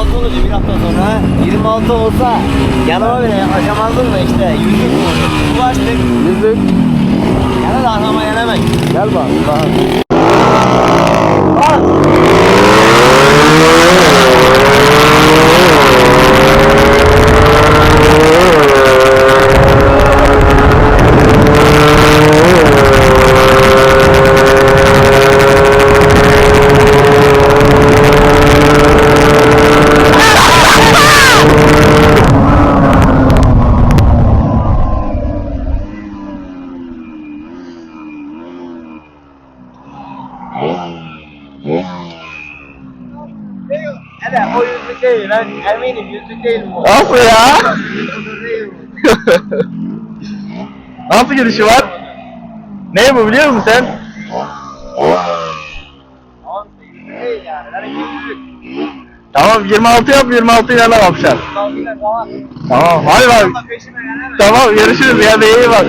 26 olunca bir hafta sonra 26 olsa yanıma bile yaklaşamazdın da işte yüzük oldu. Ulaştık. Yüzük. Yana da arkama gelemem. Gel bak. bak. Hele o yüzük değil ben eminim yüzük değil bu. Nasıl ya? Yüzük değil bu. Nasıl girişi var? Ne bu biliyor musun sen? Tamam işte yüzük değil yani. Ben yüzük. Tamam 26 yap 26 ile? Kalkıyla falan. Tamam hadi bak. Tamam görüşürüz ya iyi bak.